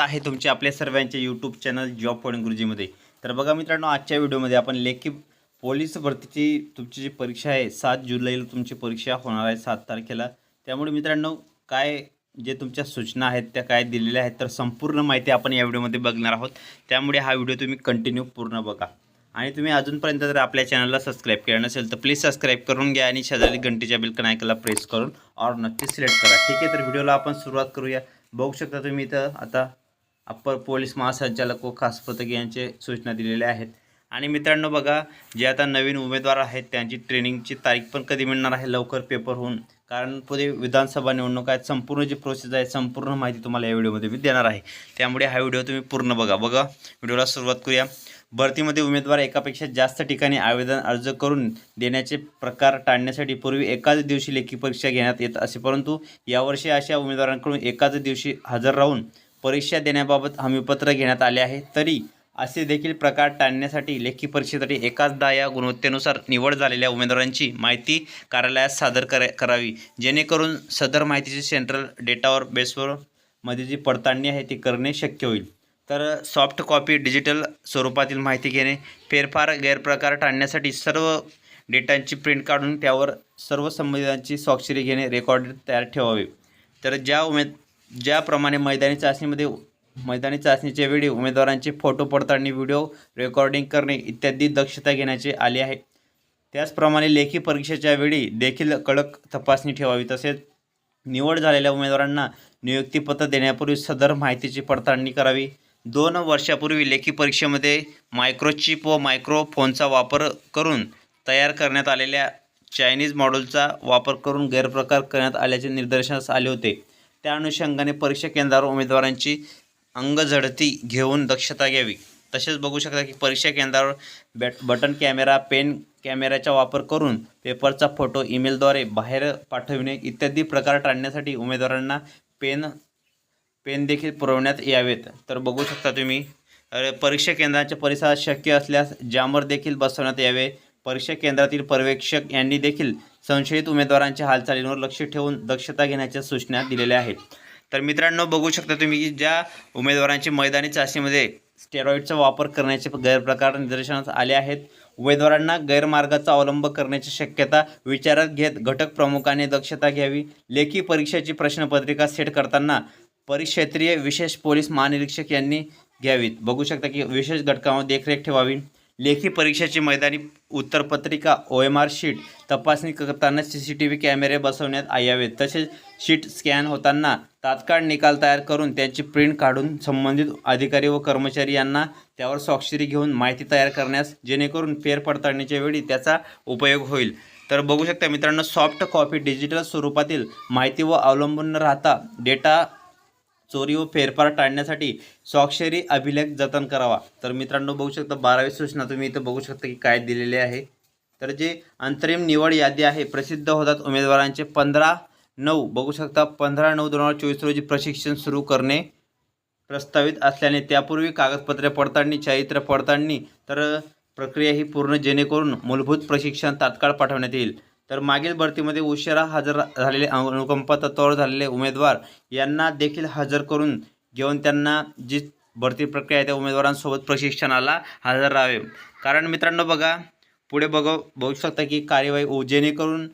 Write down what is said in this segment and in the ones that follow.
आहे तुमचे आपल्या सर्वांचे यूट्यूब चॅनल जॉब पॉईंट गुरुजीमध्ये. तर बघा मित्रांनो आजच्या व्हिडिओमध्ये आपण लेखी पोलीस भरतीची तुमची जी परीक्षा आहे सात जुलैला तुमची परीक्षा होणार आहे सात तारखेला. त्यामुळे मित्रांनो काय जे तुमच्या सूचना आहेत त्या काय दिलेल्या आहेत तर संपूर्ण माहिती आपण या व्हिडिओमध्ये बघणार आहोत. त्यामुळे हा व्हिडिओ तुम्ही कंटिन्यू पूर्ण बघा. आणि तुम्ही अजूनपर्यंत जर आपल्या चॅनलला सबस्क्राईब केलं नसेल तर प्लीज सबस्क्राईब करून घ्या आणि शेजारी घंटीच्या बिलकन ऐकायला प्रेस करून और नक्की सिलेक्ट करा. ठीक आहे तर व्हिडिओला आपण सुरुवात करूया. बघू शकता तुम्ही इथं आता अप्पर पोलीस महासंचालक व खास पथक यांचे सूचना दिलेल्या आहेत. आणि मित्रांनो बघा जे आता नवीन उमेदवार आहेत त्यांची ट्रेनिंगची तारीख पण कधी मिळणार आहे लवकर पेपर होऊन. कारण पुढे विधानसभा निवडणूक आहेत संपूर्ण जी प्रोसेस आहे संपूर्ण माहिती तुम्हाला या व्हिडिओमध्ये मी देणार आहे. त्यामुळे हा व्हिडिओ तुम्ही पूर्ण बघा. बघा व्हिडिओला सुरुवात करूया. भरतीमध्ये उमेदवार एकापेक्षा जास्त ठिकाणी आवेदन अर्ज करून देण्याचे प्रकार टाळण्यासाठी पूर्वी एकाच दिवशी लेखी परीक्षा घेण्यात येत असे परंतु यावर्षी अशा उमेदवारांकडून एकाच दिवशी हजर राहून परीक्षा देण्याबाबत हमीपत्र घेण्यात आले आहे. तरी असे देखील प्रकार टाळण्यासाठी लेखी परीक्षेसाठी एकाचदा या गुणवत्तेनुसार निवड झालेल्या उमेदवारांची माहिती कार्यालयात सादर करा करावी. जेणेकरून सदर माहितीची सेंट्रल डेटावर बेसवर मध्ये जी पडताळणी आहे ती करणे शक्य होईल. तर सॉफ्ट कॉपी डिजिटल स्वरूपातील माहिती घेणे फेरफार गैरप्रकार टाळण्यासाठी सर्व डेटांची प्रिंट काढून त्यावर सर्व संबंधितांची स्वाक्षरी घेणे रेकॉर्ड तयार ठेवावे. तर ज्या उमेद ज्याप्रमाणे मैदानी चाचणीमध्ये मैदानी चाचणीच्या वेळी उमेदवारांचे फोटो पडताळणी व्हिडिओ रेकॉर्डिंग करणे इत्यादी दक्षता घेण्याचे आले आहे. त्याचप्रमाणे लेखी परीक्षेच्या वेळी देखील कडक तपासणी ठेवावी. तसेच निवड झालेल्या उमेदवारांना नियुक्तीपत्र देण्यापूर्वी सदर माहितीची पडताळणी करावी. दोन वर्षापूर्वी लेखी परीक्षेमध्ये मायक्रोचिप व मायक्रोफोनचा वापर करून तयार करण्यात आलेल्या चायनीज मॉडेलचा वापर करून गैरप्रकार करण्यात आल्याचे निदर्शनास आले होते. त्या अनुषंगाने परीक्षा केंद्रावर उमेदवारांची अंगझडती घेऊन दक्षता घ्यावी. तसेच बघू शकता की परीक्षा केंद्रावर बॅट बटन कॅमेरा पेन कॅमेऱ्याचा वापर करून पेपरचा फोटो ईमेलद्वारे बाहेर पाठविणे इत्यादी प्रकार टाळण्यासाठी उमेदवारांना पेन पेन देखील पुरवण्यात यावेत. तर बघू शकता तुम्ही परीक्षा केंद्राच्या परिसरात शक्य असल्यास जामर देखील बसवण्यात यावे. परीक्षा केंद्रातील पर्यवेक्षक यांनी देखील संशयित उमेदवारांच्या हालचालींवर लक्ष ठेवून दक्षता घेण्याच्या सूचना दिलेल्या आहेत. तर मित्रांनो बघू शकता तुम्ही की ज्या उमेदवारांची मैदानी चाचणीमध्ये स्टेरॉईडचा वापर करण्याचे गैरप्रकार निदर्शनास आले आहेत. उमेदवारांना गैरमार्गाचा अवलंब करण्याची शक्यता विचारात घेत घटक प्रमुखाने दक्षता घ्यावी. लेखी परीक्षेची प्रश्नपत्रिका सेट करताना परिक्षेत्रीय विशेष पोलीस महानिरीक्षक यांनी घ्यावीत. बघू शकता की विशेष घटकावर देखरेख ठेवावी. लेखी परीक्षेची मैदानी उत्तरपत्रिका ओ एम आर शीट तपासणी करताना सी सी टी व्ही कॅमेरे बसवण्यात यावेत. तसेच शीट स्कॅन होताना तात्काळ निकाल तयार करून त्यांची प्रिंट काढून संबंधित अधिकारी व कर्मचारी यांना त्यावर स्वाक्षरी घेऊन माहिती तयार करण्यास जेणेकरून फेरपडताळणीच्या वेळी त्याचा उपयोग होईल. तर बघू शकता मित्रांनो सॉफ्ट कॉपी डिजिटल स्वरूपातील माहिती व अवलंबून न राहता डेटा चोरी व फेरफार टाळण्यासाठी स्वाक्षरी अभिलेख जतन करावा. तर मित्रांनो बघू शकता बारावी सूचना तुम्ही इथं बघू शकता की काय दिलेले आहे. तर जे अंतरिम निवड यादी आहे प्रसिद्ध होतात उमेदवारांचे पंधरा नऊ. बघू शकता पंधरा नऊ दोन हजार चोवीस रोजी प्रशिक्षण सुरू करणे प्रस्तावित असल्याने त्यापूर्वी कागदपत्रे पडताळणी चारित्र्य पडताळणी तर प्रक्रिया ही पूर्ण जेणेकरून मूलभूत प्रशिक्षण तात्काळ पाठवण्यात येईल. तर मागील भरतीमध्ये उशिरा हजर झालेले अनुकंपा तत्वावर झालेले उमेदवार यांना देखील हजर करून घेऊन त्यांना जी भरती प्रक्रिया आहे त्या उमेदवारांसोबत प्रशिक्षणाला हजर राहावे. कारण मित्रांनो बघा पुढे बघ बघू शकता की कार्यवाही उ- जेणेकरून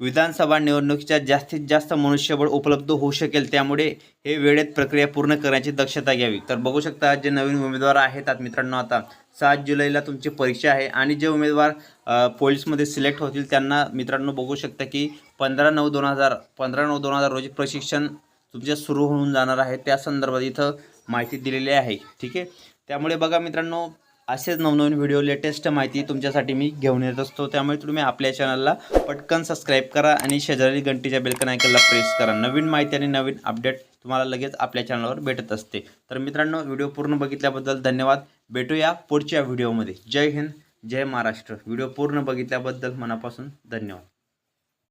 विधानसभा निवडणुकीच्या जास्तीत जास्त मनुष्यबळ उपलब्ध होऊ शकेल त्यामुळे हे वेळेत प्रक्रिया पूर्ण करण्याची दक्षता घ्यावी. तर बघू शकता जे नवीन उमेदवार आहेत मित्रांनो आता सात जुलैला तुमची परीक्षा आहे आणि जे उमेदवार पोलीसमध्ये सिलेक्ट होतील त्यांना मित्रांनो बघू शकता की पंधरा नऊ दोन हजार पंधरा नऊ दोन हजार रोजी प्रशिक्षण तुमचे सुरू होऊन जाणार आहे. त्या संदर्भात इथं माहिती दिलेली आहे. ठीक आहे? त्यामुळे बघा मित्रांनो असेच नवनवीन व्हिडिओ लेटेस्ट माहिती तुमच्यासाठी मी घेऊन येत असतो. त्यामुळे तुम्ही आपल्या चॅनलला पटकन सबस्क्राईब करा आणि शेजारी घंटीच्या बेलकन ऐकायला प्रेस करा. नवीन माहिती आणि नवीन अपडेट तुम्हाला लगेच आपल्या चॅनलवर भेटत असते. तर मित्रांनो व्हिडिओ पूर्ण बघितल्याबद्दल धन्यवाद. भेटूया पुढच्या व्हिडिओमध्ये जय हिंद जय महाराष्ट्र. व्हिडिओ पूर्ण बघितल्याबद्दल मनापासून धन्यवाद.